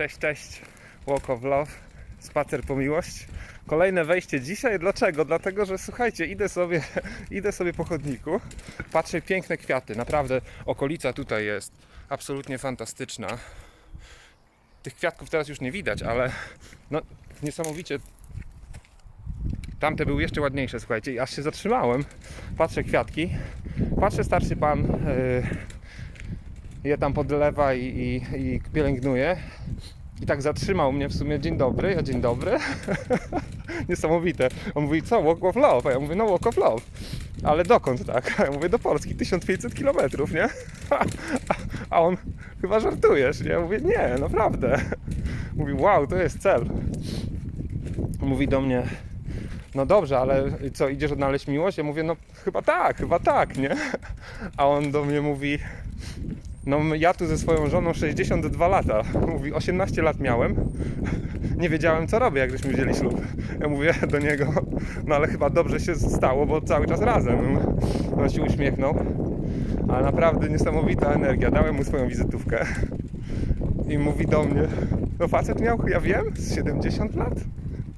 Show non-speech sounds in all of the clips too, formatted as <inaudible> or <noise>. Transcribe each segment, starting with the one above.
Cześć, cześć. Walk of Love. Spacer po miłość. Kolejne wejście dzisiaj. Dlaczego? Dlatego, że słuchajcie, idę sobie, <laughs> idę sobie po chodniku, patrzę piękne kwiaty. Naprawdę okolica tutaj jest absolutnie fantastyczna. Tych kwiatków teraz już nie widać, ale no niesamowicie Tamte były jeszcze ładniejsze, słuchajcie, aż się zatrzymałem. Patrzę kwiatki, patrzę starszy pan yy, je tam podlewa i, i, i pielęgnuje. I tak zatrzymał mnie w sumie, dzień dobry, ja dzień dobry. <laughs> Niesamowite. On mówi, co, walk of love? A ja mówię, no walk of love. Ale dokąd tak? A ja mówię, do Polski, 1500 km, nie? <laughs> A on, chyba żartujesz, nie? Ja mówię, nie, naprawdę. <laughs> Mówi, wow, to jest cel. Mówi do mnie, no dobrze, ale co, idziesz odnaleźć miłość? Ja mówię, no chyba tak, chyba tak, nie? A on do mnie mówi, no ja tu ze swoją żoną 62 lata. Mówi, 18 lat miałem. Nie wiedziałem co robię, jak żeśmy wzięli ślub. Ja mówię do niego, no ale chyba dobrze się stało, bo cały czas razem. On się uśmiechnął. Ale naprawdę niesamowita energia. Dałem mu swoją wizytówkę. I mówi do mnie, no facet miał, ja wiem, z 70 lat.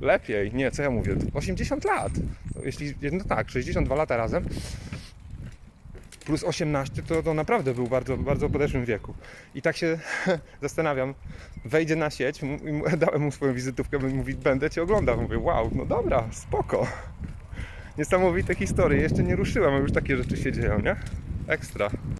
Lepiej, nie, co ja mówię, 80 lat. Jeśli, no tak, 62 lata razem plus 18 to, to naprawdę był bardzo, bardzo podeszłym wieku. I tak się <laughs> zastanawiam, wejdzie na sieć, <laughs> dałem mu swoją wizytówkę, mówi, będę cię oglądał. Mówię, wow, no dobra, spoko. Niesamowite historie, jeszcze nie ruszyłem, a już takie rzeczy się dzieją, nie? Ekstra.